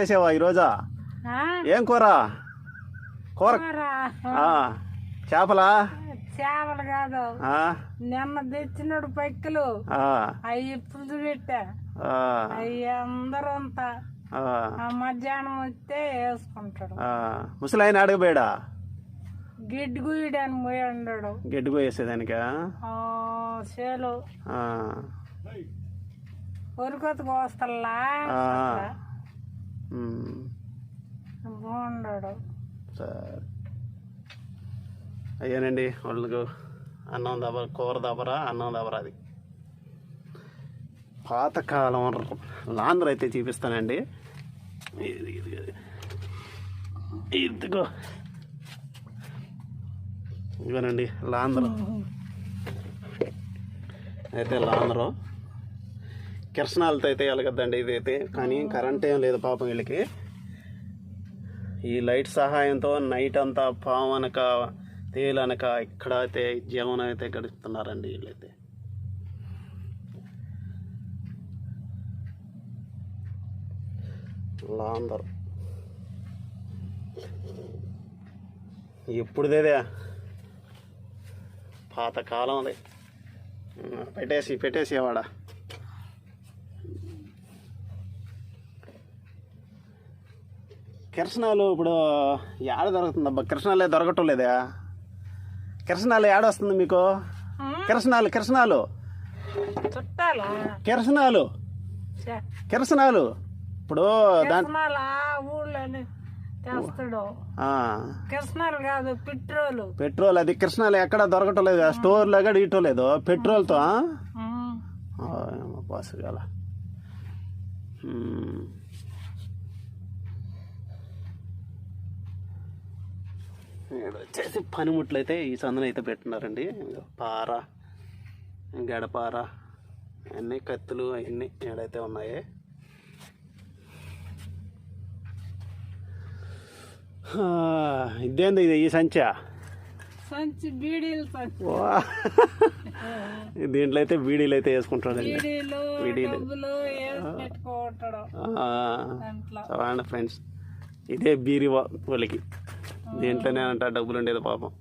చేసావా ఈరోజా? ఏం కూర? కూర? చేపలా? చేపలు కాదు. నిన్న తెచ్చినడు పైకలు. ఆ, అవి పులుసు పెట్టా. అవి అందరూ అంతా. మధ్యాహ్నం వస్తే వేసుకుంటాడు. ఆ. ముసలాయన అడగబేడా గిడ్డి గుయ్యడానికి పోయి ఉన్నాడు గడ్డి చేలు ఆ, వరికొత్త కోస్తల్లా బాగున్నాడు. సరే. అయ్యానండి వాళ్ళకు అన్నం దబర కూర దబరా అన్నం దబరా అది. పాతకాలం లాంధ్ర అయితే చూపిస్తానండి. ఇది ఇది ఇది. ఇదిగో. ఇవ్వనండి లాంధ్ర అయితే లాంధ్రం కిరసనాలతో అయితే వెలగద్దండి ఇదైతే. కానీ కరెంట్ ఏం లేదు పాపం వీళ్ళకి. ఈ లైట్ సహాయంతో నైట్ అంతా పావనక తేలనక ఇక్కడ అయితే జీవనం అయితే గడుపుతున్నారండి వీళ్ళైతే. అందరు. ఎప్పుడుదేదే పాతకాలం అది. పెట్టేసి పెట్టేసి కిరసనాలు ఇప్పుడు ఏడ దొరుకుతుందబ్బా కిరసనాలే దొరకటం లేదా. కిరసనాలు ఏడ వస్తుంది మీకు? కిరసనాలు కిరసనాలు చుట్టాలా? కిరసనాలు కిరసనాలు ఇప్పుడు కాదు పెట్రోల్. పెట్రోల్ అది కిరసనాలు ఎక్కడ దొరకటం లేదు. స్టోర్లో కూడా లేదు. పెట్రోల్తో ఆ? ఉమ్. ఈడ వచ్చేసి పనిముట్లు అయితే ఈ సందున అయితే పెట్టినారండి. పార గడపార అన్నీ కత్తులు అవన్నీ ఏడైతే ఉన్నాయి. ఇదేంది ఇది ఈ సంచా? బీడీలు. దీంట్లో అయితే బీడీలు అయితే వేసుకుంటాడండి. బీడీలు బీడీలు. డబ్బులు వేసి పెట్టుకోవటడు ఆ, దాంట్లో. చూడండి ఫ్రెండ్స్ ఇదే బీరి వా- వాళ్ళకి దీంట్లోనే అంట డబ్బులు ఉండేది పాపం